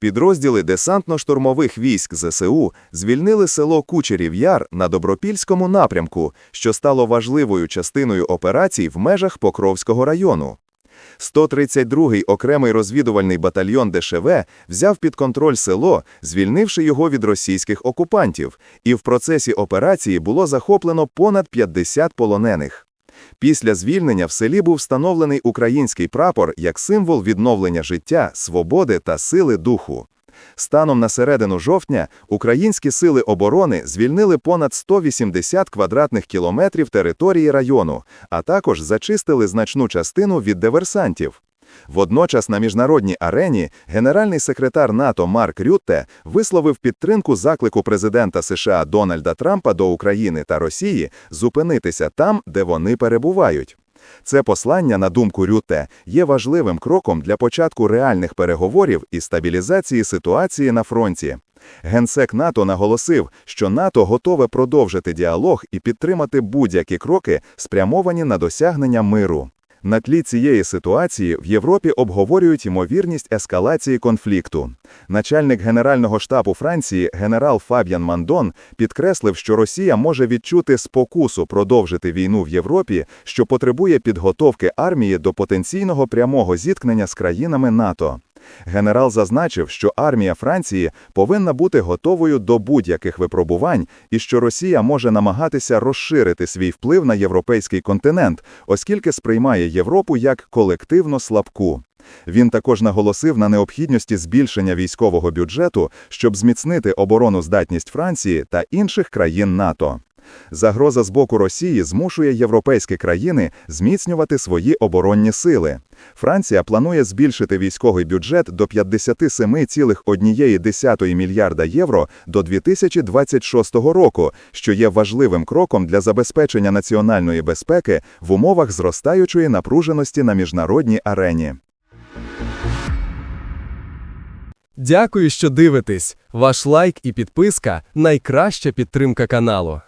Підрозділи десантно-штурмових військ ЗСУ звільнили село Кучерів Яр на Добропільському напрямку, що стало важливою частиною операцій в межах Покровського району. 132-й окремий розвідувальний батальйон ДШВ взяв під контроль село, звільнивши його від російських окупантів, і в процесі операції було захоплено понад 50 полонених. Після звільнення в селі був встановлений український прапор як символ відновлення життя, свободи та сили духу. Станом на середину жовтня українські сили оборони звільнили понад 180 квадратних кілометрів території району, а також зачистили значну частину від диверсантів. Водночас на міжнародній арені генеральний секретар НАТО Марк Рютте висловив підтримку заклику президента США Дональда Трампа до України та Росії зупинитися там, де вони перебувають. Це послання, на думку Рютте, є важливим кроком для початку реальних переговорів і стабілізації ситуації на фронті. Генсек НАТО наголосив, що НАТО готове продовжити діалог і підтримати будь-які кроки, спрямовані на досягнення миру. На тлі цієї ситуації в Європі обговорюють ймовірність ескалації конфлікту. Начальник Генерального штабу Франції генерал Фаб'ян Мандон підкреслив, що Росія може відчути спокусу продовжити війну в Європі, що потребує підготовки армії до потенційного прямого зіткнення з країнами НАТО. Генерал зазначив, що армія Франції повинна бути готовою до будь-яких випробувань і що Росія може намагатися розширити свій вплив на європейський континент, оскільки сприймає Європу як колективно слабку. Він також наголосив на необхідності збільшення військового бюджету, щоб зміцнити обороноздатність Франції та інших країн НАТО. Загроза з боку Росії змушує європейські країни зміцнювати свої оборонні сили. Франція планує збільшити військовий бюджет до 57,1 мільярда євро до 2026 року, що є важливим кроком для забезпечення національної безпеки в умовах зростаючої напруженості на міжнародній арені. Дякую, що дивитесь. Ваш лайк і підписка найкраща підтримка каналу.